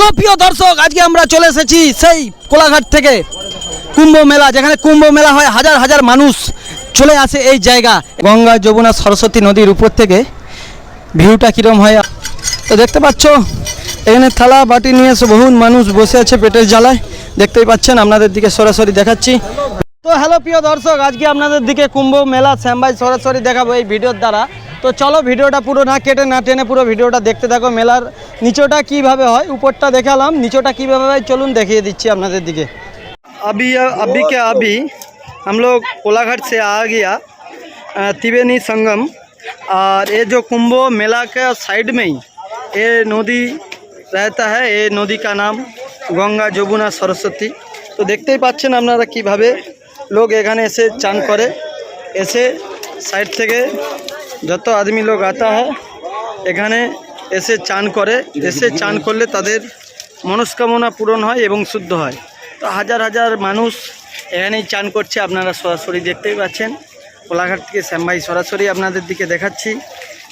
Hello, প্রিয় দর্শক, আজকে আমরা চলে এসেছি সেই কোলাঘাট থেকে কুম্ভ মেলা, যেখানে কুম্ভ মেলা হয়, হাজার হাজার মানুষ চলে আসে এই জায়গা। গঙ্গা, যমুনা, সরস্বতী নদীর উপর থেকে ভিউটা কীরকম হয়? তো দেখতে পাচ্ছ, এখানে থালা বাটি নিয়ে এসে বহু মানুষ বসে আছে পেটের জ্বালায়। দেখতেই পাচ্ছেন, আপনাদের দিকে সরাসরি দেখাচ্ছি। তো হ্যালো, প্রিয় দর্শক, আজকে আপনাদের দিকে কুম্ভ মেলা শ্যামবাই সরাসরি দেখাবো এই ভিডিওর দ্বারা। তো চলো ভিডিওটা পুরো না কেটে না টেনে পুরো ভিডিওটা দেখতে থাকো মেলার নিচোটা কিভাবে হয় উপরটা দেখালাম নিচোটা কিভাবে হয় চলুন দেখিয়ে দিচ্ছি আপনাদের দিকে अभी अभी के अभी हम लोग कोलाघाट से आ गया अ, त्रिवेणी संगम और ये जो कुंभ मेला के साइड में ही ये नदी रहता है ये नदी का नाम গঙ্গা যমুনা সরস্বতী তো দেখতেই পাচ্ছেন আপনারা কিভাবে লোক এখানে এসে চান করে এসে সাইড থেকে যত আদমি লোক আতা হয় এখানে এসে চান করে, এসে চান করলে তাদের মনস্কামনা পূরণ হয় এবং শুদ্ধ হয়। তো হাজার হাজার মানুষ এখানেই চান করছে, আপনারা সরাসরি দেখতেই পাচ্ছেন। কোলাঘাট থেকে শ্যামভাই সরাসরি আপনাদের দিকে দেখাচ্ছি।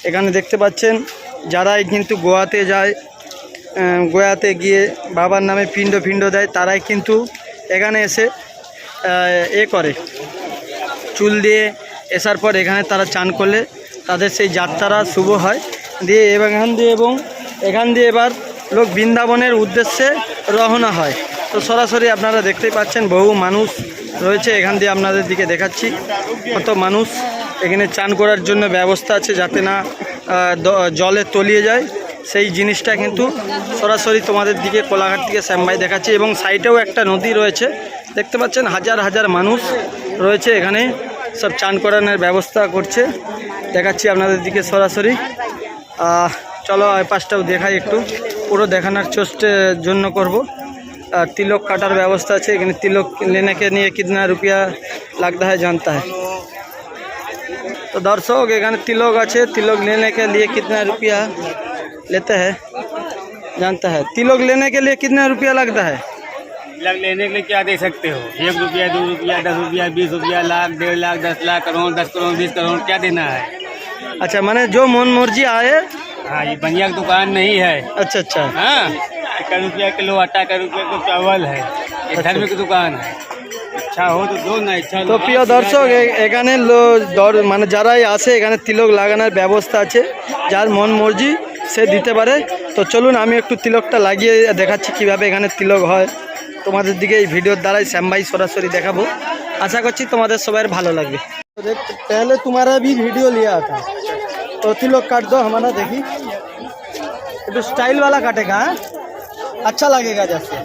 এখানে দেখতে পাচ্ছেন, যারাই কিন্তু গোয়াতে যায় গোয়াতে গিয়ে বাবার নামে পিণ্ড ফিণ্ড দেয়, তারাই কিন্তু এখানে এসে এ করে। চুল দিয়ে এসার পর এখানে তারা চান করলে তাদের সেই যাত্রা শুভ হয়। দিয়ে এবং এখান দিয়ে এবং এখান দিয়ে এবার লোক বৃন্দাবনের উদ্দেশ্যে রওনা হয়। তো সরাসরি আপনারা দেখতেই পাচ্ছেন বহু মানুষ রয়েছে এখান দিয়ে আপনাদের দিকে দেখাচ্ছি। কত মানুষ এখানে চান করার জন্য ব্যবস্থা আছে যাতে না জলে তলিয়ে যায়। সেই জিনিসটা কিন্তু সরাসরি তোমাদের দিকে কোলাঘাট থেকে শ্যামবাই দেখাচ্ছি এবং সাইডেও একটা নদী রয়েছে। দেখতে পাচ্ছেন হাজার হাজার মানুষ রয়েছে এখানে। সব চান করানোর ব্যবস্থা করছে। দেখাচ্ছি আপনাদের দিকে সরাসরি। চলো পাশটাও দেখাই একটু। পুরো দেখানোর চোস্টের জন্য করব। তিলক কাটার ব্যবস্থা আছে। এখানে তিলক লেনেকে নিয়ে কিতনা রুপিয়া লাগতে হয় জানতে হয়। তো দর্শক, এখানে তিলক আছে। তিলক লেনেকে নিয়ে কিতনা রুপিয়া লেতে হ্যাঁ জানতে হয়। তিলক লেনেকে নিয়ে কিতনা রুপিয়া লাগতে হয়? लग लेने के लिए क्या दे सकते हो एक रुपया दो रुपया दस रुपया बीस रुपया लाख डेढ़ लाख दस लाख करोड़ दस करोड़ बीस करोड़ क्या देना है अच्छा मैंने जो मन मर्जी आए हाँ ये बनिया की दुकान नहीं है अच्छा अच्छा हाँ का रुपया किलो आटा का रुपया को चावल है ये धर्म की दुकान है इच्छा हो तो दो ना इच्छा তো প্রিয় দর্শক এ- এখানে লো- দর- মানে যারাই আসে এখানে তিলক লাগানোর ব্যবস্থা আছে যার মন মর্জি সে দিতে পারে তো চলুন আমি একটু তিলকটা লাগিয়ে দেখাচ্ছি কিভাবে এখানে তিলক হয় তোমাদের দিকে এই ভিডিওর দ্বারাই শ্যামভাই সরাসরি দেখাবো আশা করছি তোমাদের সবার ভালো লাগবে पहले तुम्हारा भी वीडियो लिया था तो तिलक काट दो हमारा देखी तो स्टाइल वाला काटेगा हाँ? अच्छा लगेगा जैसे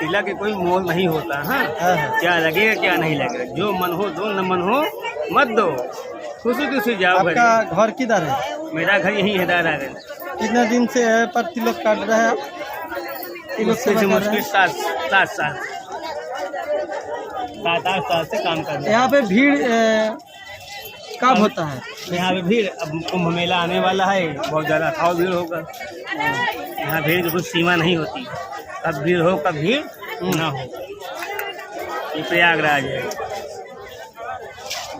तिलक के कोई मोल नहीं होता हाँ हाँ, हाँ। क्या लगेगा क्या नहीं लगेगा जो मन हो दो न मन हो मत दो खुशी खुशी जाओ आपका घर घर किधर है मेरा घर यही है दादागंज कितने दिन से है पर तिलक काट रहे हैं मुश्किल? सात सात साल। सात आठ साल से काम कर रहे हैं यहाँ पे भीड़ कब होता है? यहाँ पे भीड़ अब कुंभ मेला आने वाला है बहुत ज़्यादा खाओ भीड़ होगा। यहाँ भीड़ की कुछ सीमा नहीं होती। कब भीड़ हो कब भीड़ ना हो। ये प्रयागराज है।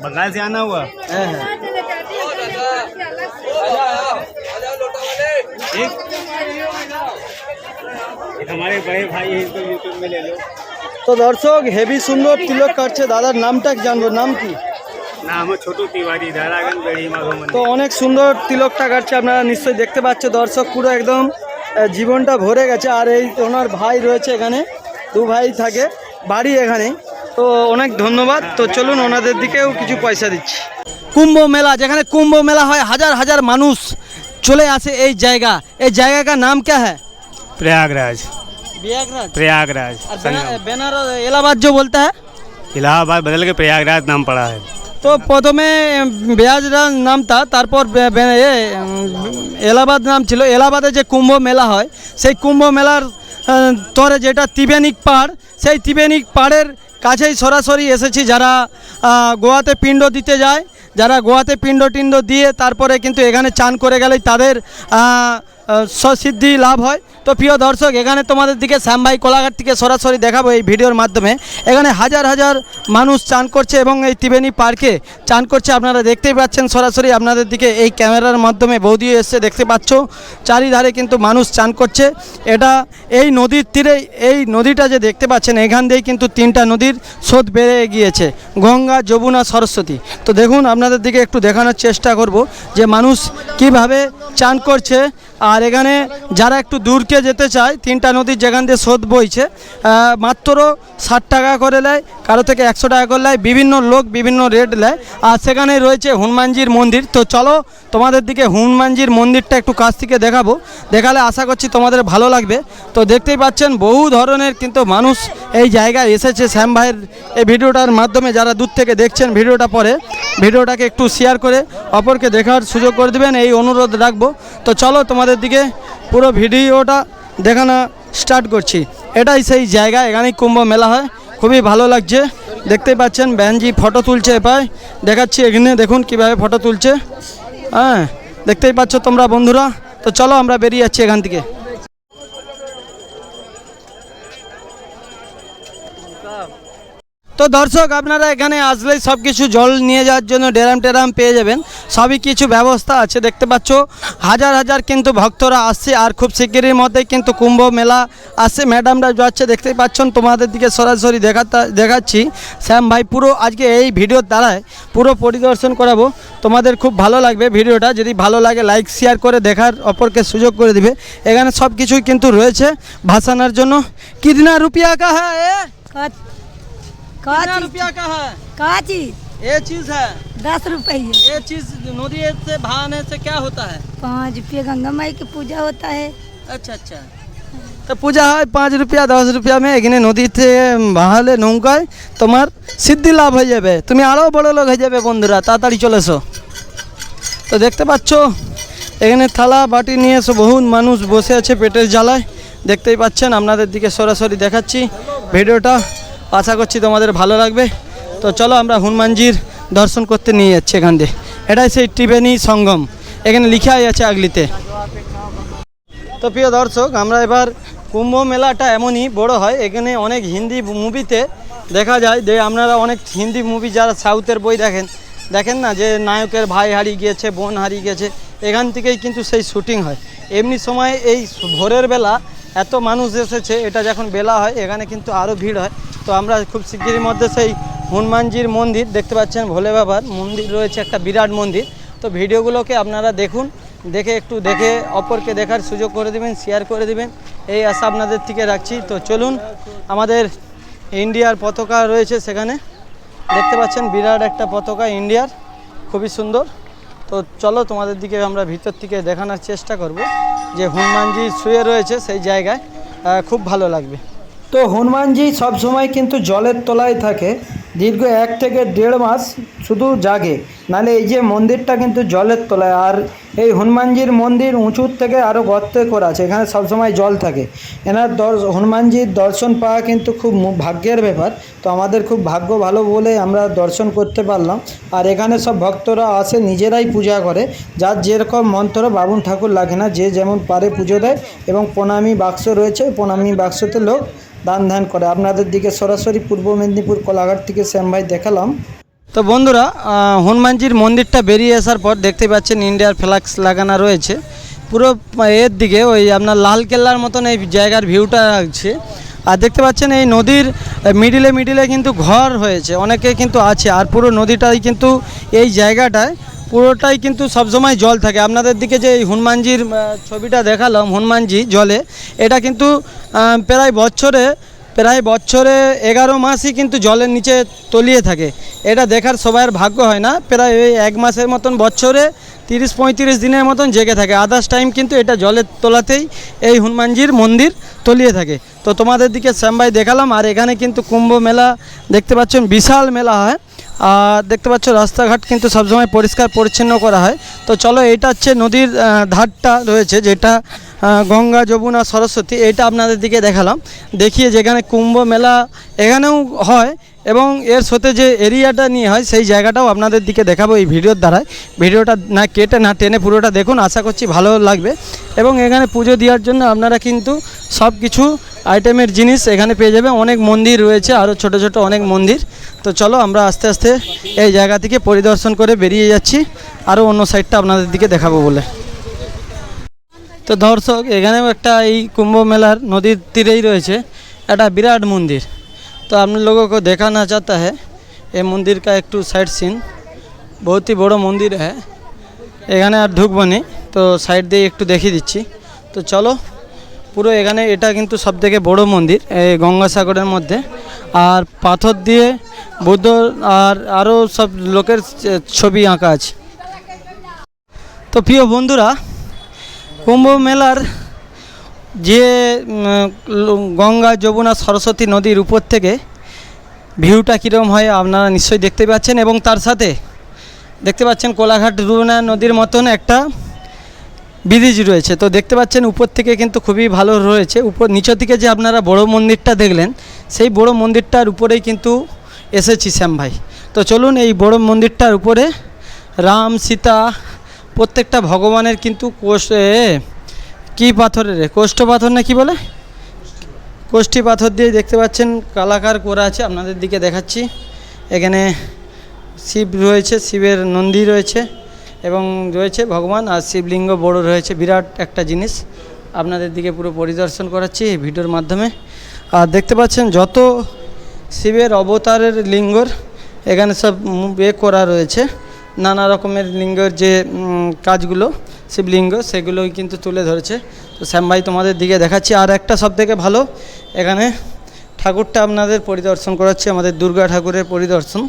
बंगाल से आना हुआ? है, है। ठीक তো দর্শক হেভি সুন্দর তিলক কাটছে। দাদার নামটা জানব? নাম কি? তো অনেক সুন্দর তিলকটা কাটছে আপনারা নিশ্চয়ই দেখতে পাচ্ছ দর্শক পুরো একদম জীবনটা ভরে গেছে। আর এই ওনার ভাই রয়েছে এখানে দু ভাই থাকে বাড়ি এখানে। তো অনেক ধন্যবাদ। তো চলুন ওনাদের দিকেও কিছু পয়সা দিচ্ছি। কুম্ভ মেলা যেখানে কুম্ভ মেলা হয় হাজার হাজার মানুষ চলে আসে এই জায়গা। এই জায়গাটার নাম ক্যা হ্যাঁ? प्रयागराज प्रयागराज प्रयागराज और बेना- बेनारस इलाहाबाद जो बोलता है इलाहाबाद बदल के प्रयागराज नाम पड़ा है তো প্রথমে বেয়াজরা নাম তা তারপর বে- বে- এ, উম, এলাহাবাদ নাম ছিল এলাহাবাদে যে কুম্ভ মেলা হয় সেই কুম্ভ মেলার আহ, তরে যেটা ত্রিবেণিক পাড় সেই ত্রিবেণিক পাড়ের কাছেই সরাসরি এসেছি যারা আহ, গোয়াতে পিণ্ড দিতে যায় যারা গোয়াতে পিণ্ড টিণ্ড দিয়ে তারপরে কিন্তু এখানে চান করে গেলেই তাদের স্বসিদ্ধি লাভ হয়। তো প্রিয় দর্শক, এখানে তোমাদের দিকে শ্যামভাই কোলাঘাট থেকে সরাসরি দেখাবো এই ভিডিওর মাধ্যমে। এখানে হাজার হাজার মানুষ চান করছে এবং এই ত্রিবেণী পার্কে চান করছে। আপনারা দেখতেই পাচ্ছেন সরাসরি আপনাদের দিকে এই ক্যামেরার মাধ্যমে বৌদিও এসছে, দেখতে পাচ্ছ? চারিধারে কিন্তু মানুষ চান করছে। এটা এই নদীর তীরে, এই নদীটা যে দেখতে পাচ্ছেন, এখান দিয়েই কিন্তু তিনটা নদীর স্রোত বেড়ে গিয়েছে। গঙ্গা, যমুনা, সরস্বতী। তো দেখুন, আপনাদের দিকে একটু দেখানোর চেষ্টা করব যে মানুষ কীভাবে চান করছে। আর এখানে যারা একটু দূরকে যেতে চায়, তিনটা নদীর যেখান দিয়ে স্রোত বইছে মাত্র ষাট টাকা করে নেয়, কারও থেকে একশো টাকা করে নেয়, বিভিন্ন লোক বিভিন্ন রেট নেয়। আর সেখানে রয়েছে হনুমানজির মন্দির। তো চলো তোমাদের দিকে হনুমানজির মন্দিরটা একটু কাছ থেকে দেখাবো। দেখালে আশা করছি তোমাদের ভালো লাগবে। তো দেখতেই পাচ্ছেন, বহু ধরনের কিন্তু মানুষ এই জায়গায় এসেছে। শ্যাম ভাইয়ের এই ভিডিওটার মাধ্যমে যারা দূর থেকে দেখছেন ভিডিওটা পরে। ভিডিওটাকে একটু শেয়ার করে অপরকে দেখার সুযোগ করে দেবেন, এই অনুরোধ রাখব। তো চলো তোমাদের দিকে পুরো ভিডিওটা দেখানো স্টার্ট করছি। এটাই সেই জায়গা এখানেই কুম্ভ মেলা হয়, খুবই ভালো লাগছে। দেখতেই পাচ্ছেন, ব্যানজি ফটো তুলছে এপায়। দেখাচ্ছি এখানে, দেখুন কীভাবে ফটো তুলছে। হ্যাঁ দেখতেই পাচ্ছ তোমরা বন্ধুরা। তো চলো আমরা বেরিয়ে যাচ্ছি এখান থেকে। তো দর্শক, আপনারা এখানে আসলেই সব কিছু জল নিয়ে যাওয়ার জন্য ডেরাম টেরাম পেয়ে যাবেন। সবই কিছু ব্যবস্থা আছে, দেখতে পাচ্ছ। হাজার হাজার কিন্তু ভক্তরা আসছে, আর খুব শিগগিরই মধ্যে কিন্তু কুম্ভ মেলা আসছে ম্যাডামরা যাচ্ছে, দেখতেই পাচ্ছেন, তোমাদের দিকে সরাসরি দেখাতা, দেখাচ্ছি। শ্যাম ভাই, পুরো আজকে এই ভিডিওর দ্বারায় পুরো পরিদর্শন করাবো। তোমাদের খুব ভালো লাগবে ভিডিওটা, যদি ভালো লাগে, লাইক শেয়ার করে দেখার অপরকে সুযোগ করে দিবে। এখানে সব কিছুই কিন্তু রয়েছে ভাসানোর জন্য। কিতনা রুপিয়া কা হ্যাঁ এ? का का कितना चीज रुपया का है का चीज ये चीज है दस रुपये ये चीज नदी से बहाने से क्या होता है पाँच रुपये गंगा माई की पूजा होता है আচ্ছা আচ্ছা তো পূজা হয় পাঁচ রুপিয়া দশ রুপিয়া মে এখানে নদীতে বাহালে নৌকায় তোমার সিদ্ধি লাভ হয়ে যাবে তুমি আরও বড় লোক হয়ে যাবে বন্ধুরা তাড়াতাড়ি চলে এসো তো দেখতে পাচ্ছ এখানে থালা বাটি নিয়ে এসে বহু মানুষ বসে আছে পেটের জ্বালায় দেখতেই পাচ্ছেন আপনাদের দিকে সরাসরি দেখাচ্ছি ভিডিওটা আশা করছি তোমাদের ভালো লাগবে। তো চলো আমরা হনুমানজির দর্শন করতে নিয়ে যাচ্ছি এখান দিয়ে। এটাই সেই ত্রিবেণী সঙ্গম। এখানে লিখাই আছে আগলিতে। তো প্রিয় দর্শক, আমরা এবার কুম্ভ মেলাটা এমনই বড় হয়, এখানে অনেক হিন্দি মুভিতে দেখা যায় যে আপনারা অনেক হিন্দি মুভি যারা সাউথের বই দেখেন দেখেন না যে নায়কের ভাই হারিয়ে গিয়েছে, বোন হারিয়ে গেছে এখান থেকেই কিন্তু সেই শুটিং হয়। এমনি সময় এই ভোরের বেলা এত মানুষ এসেছে, এটা যখন বেলা হয়, এখানে কিন্তু আরও ভিড় হয়। তো আমরা খুব শিগগিরই মধ্যে সেই হনুমানজির মন্দির দেখতে পাচ্ছেন ভোলে বাবার মন্দির রয়েছে একটা বিরাট মন্দির। তো ভিডিওগুলোকে আপনারা দেখুন, দেখে একটু দেখে অপরকে দেখার সুযোগ করে দেবেন শেয়ার করে দেবেন। এই আশা আপনাদের থেকে রাখছি। তো চলুন, আমাদের ইন্ডিয়ার পতাকা রয়েছে সেখানে। দেখতে পাচ্ছেন, বিরাট একটা পতাকা ইন্ডিয়ার, খুবই সুন্দর। তো চলো তোমাদের দিকে আমরা ভিতর থেকে দেখানোর চেষ্টা করব। যে হনুমানজি শুয়ে রয়েছে সেই জায়গায় খুব ভালো লাগবে। তো হনুমানজি সবসময় কিন্তু জলের তলায় থাকে। দীর্ঘ এক থেকে দেড় মাস শুধু জাগে। নালে এই যে মন্দিরটা কিন্তু জলের তলায়, আর এই হনুমানজির মন্দির উঁচুর থেকে আরও গর্তে করা আছে, এখানে সবসময় জল থাকে। এনার দর হনুমানজির দর্শন পাওয়া কিন্তু খুব ভাগ্যের ব্যাপার। তো আমাদের খুব ভাগ্য ভালো বলে আমরা দর্শন করতে পারলাম। আর এখানে সব ভক্তরা আসে, নিজেরাই পূজা করে। যার যেরকম মন্ত্র বাবুন ঠাকুর লাগে না, যে যেমন পারে পুজো দেয় এবং প্রণামী বাক্স রয়েছে, প্রণামী বাক্সতে লোক দান ধ্যান করে। আপনাদের দিকে সরাসরি পূর্ব মেদিনীপুর কোলাঘাট থেকে শ্যাম ভাই দেখালাম। তো বন্ধুরা হনুমানজির মন্দিরটা বেরিয়ে আসার পর দেখতে পাচ্ছেন ইন্ডিয়ার ফ্ল্যাক্স লাগানো রয়েছে। পুরো এর দিকে ওই আপনার লাল কেল্লার মতন এই জায়গার ভিউটা আছে। আর দেখতে পাচ্ছেন এই নদীর মিডিলে মিডিলে কিন্তু ঘর হয়েছে, অনেকে কিন্তু আছে, আর পুরো নদীটাই কিন্তু এই জায়গাটায় পুরোটাই কিন্তু সবসময় জল থাকে। আপনাদের দিকে যে এই হনুমানজির ছবিটা দেখালাম, হনুমানজি জলে, এটা কিন্তু প্রায় বছরে প্রায় বছরে এগারো মাসই কিন্তু জলের নিচে তলিয়ে থাকে। এটা দেখার সবার ভাগ্য হয় না। প্রায় ওই এক মাসের মতন বছরে তিরিশ পঁয়ত্রিশ দিনের মতন জেগে থাকে। আদার্স টাইম কিন্তু এটা জলের তোলাতেই এই হনুমানজির মন্দির তলিয়ে থাকে। তো তোমাদের দিকে শ্যামবাই দেখালাম। আর এখানে কিন্তু কুম্ভ মেলা দেখতে পাচ্ছেন বিশাল মেলা হয়। আর দেখতে পাচ্ছ, রাস্তাঘাট কিন্তু সবসময় পরিষ্কার পরিচ্ছন্ন করা হয়। তো চলো এটা হচ্ছে নদীর ধারটা রয়েছে, যেটা গঙ্গা, যমুনা, সরস্বতী, এটা আপনাদের দিকে দেখালাম। দেখিয়ে যেখানে কুম্ভ মেলা এখানেও হয় এবং এর সাথে যে এরিয়াটা নিয়ে হয়, সেই জায়গাটাও আপনাদের দিকে দেখাবো এই ভিডিওর দ্বারাই ভিডিওটা না কেটে না টেনে পুরোটা দেখুন, আশা করছি ভালো লাগবে। এবং এখানে পুজো দেওয়ার জন্য আপনারা কিন্তু সব কিছু আইটেমের জিনিস এখানে পেয়ে যাবে অনেক মন্দির রয়েছে আরও ছোট ছোট অনেক মন্দির। তো চলো আমরা আস্তে আস্তে এই জায়গা থেকে পরিদর্শন করে বেরিয়ে যাচ্ছি। আরও অন্য সাইডটা আপনাদের দিকে দেখাবো বলে। তো দর্শক এখানেও একটা এই কুম্ভ মেলার নদীর তীরেই রয়েছে একটা বিরাট মন্দির तो आप लोगों को देखाना चाहता है ये मंदिर का एक टू साइड सीन बहुत ही বড় মন্দির है এখানে আর ঢুকবো নি তো সাইড দিয়ে একটু দেখিয়ে দিচ্ছি তো চলো পুরো এখানে এটা কিন্তু সব থেকে বড় মন্দির এই গঙ্গাসাগরের মধ্যে আর পাথর দিয়ে বুদ্ধ আর আরও সব লোকের ছবি আঁকা আছে তো প্রিয় বন্ধুরা কুম্ভ মেলার যে গঙ্গা, যমুনা, সরস্বতী নদীর উপর থেকে ভিউটা কীরকম হয় আপনারা নিশ্চয়ই দেখতে পাচ্ছেন এবং তার সাথে দেখতে পাচ্ছেন কোলাঘাট রুনা নদীর মতন একটা ব্রিজ রয়েছে। তো দেখতে পাচ্ছেন উপর থেকে কিন্তু খুবই ভালো রয়েছে। উপর, নিচের দিকে যে আপনারা বড় মন্দিরটা দেখলেন, সেই বড় মন্দিরটার উপরেই কিন্তু এসেছি শ্যাম ভাই। তো চলুন এই বড় মন্দিরটার উপরে রাম, সীতা প্রত্যেকটা ভগবানের কিন্তু কোষ কি পাথরের? কোষ্ঠ পাথর না কি বলে? কোষ্ঠী পাথর দিয়ে দেখতে পাচ্ছেন কালাকার করা আছে, আপনাদের দিকে দেখাচ্ছি। এখানে শিব রয়েছে, শিবের নন্দী রয়েছে এবং রয়েছে ভগবান আর শিবলিঙ্গ বড় রয়েছে, বিরাট একটা জিনিস। আপনাদের দিকে পুরো পরিদর্শন করাচ্ছি এই ভিডিওর মাধ্যমে। আর দেখতে পাচ্ছেন যত শিবের অবতারের লিঙ্গর এখানে সব এ করা রয়েছে। নানা রকমের লিঙ্গের যে কাজগুলো, শিবলিঙ্গ, সেগুলোই কিন্তু তুলে ধরেছে। তো শ্যাম ভাই তোমাদের দিকে দেখাচ্ছি। আর একটা সব থেকে ভালো, এখানে ঠাকুরটা আপনাদের পরিদর্শন করাচ্ছি, আমাদের দুর্গা ঠাকুরের পরিদর্শন।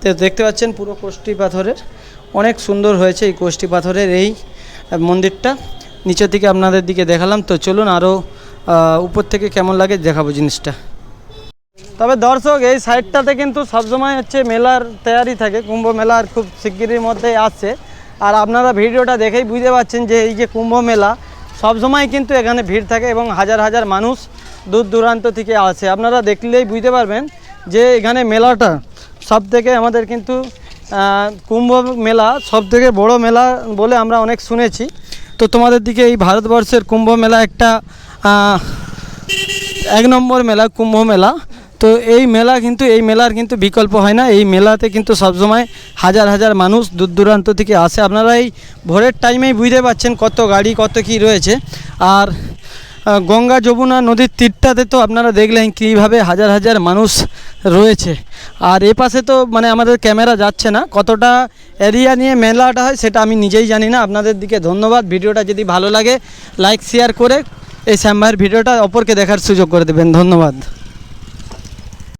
তো দেখতে পাচ্ছেন পুরো কোষ্ঠী পাথরের, অনেক সুন্দর হয়েছে এই কোষ্ঠী পাথরের এই মন্দিরটা। নিচের দিকে আপনাদের দিকে দেখালাম। তো চলুন আরও উপর থেকে কেমন লাগে দেখাবো জিনিসটা। তবে দর্শক, এই সাইডটাতে কিন্তু সবসময় হচ্ছে মেলার তৈয়ারি থাকে। কুম্ভ মেলার খুব শিগগিরির মধ্যে আসছে। আর আপনারা ভিডিওটা দেখেই বুঝতে পারছেন যে এই যে কুম্ভ মেলা সবসময় কিন্তু এখানে ভিড় থাকে এবং হাজার হাজার মানুষ দূর দূরান্ত থেকে আসে। আপনারা দেখলেই বুঝতে পারবেন যে এখানে মেলাটা সব থেকে আমাদের কিন্তু কুম্ভ মেলা সব থেকে বড় মেলা বলে আমরা অনেক শুনেছি। তো তোমাদের দিকে এই ভারতবর্ষের কুম্ভ মেলা একটা এক নম্বর মেলা, কুম্ভ মেলা। তো এই মেলা কিন্তু, এই মেলার কিন্তু বিকল্প হয় না। এই মেলাতে কিন্তু সবসময় হাজার হাজার মানুষ দূর দূরান্ত থেকে আসে। আপনারা এই ভোরের টাইমেই বুঝতে পারছেন কত গাড়ি, কত কি রয়েছে। আর গঙ্গা যমুনা নদীর তীরটাতে তো আপনারা দেখলেন কীভাবে হাজার হাজার মানুষ রয়েছে। আর এ পাশে তো মানে আমাদের ক্যামেরা যাচ্ছে না। কতটা এরিয়া নিয়ে মেলাটা হয় সেটা আমি নিজেই জানি না। আপনাদের দিকে ধন্যবাদ। ভিডিওটা যদি ভালো লাগে, লাইক, শেয়ার করে এই শ্যাম ভাইয়ের ভিডিওটা অপরকে দেখার সুযোগ করে দেবেন। ধন্যবাদ।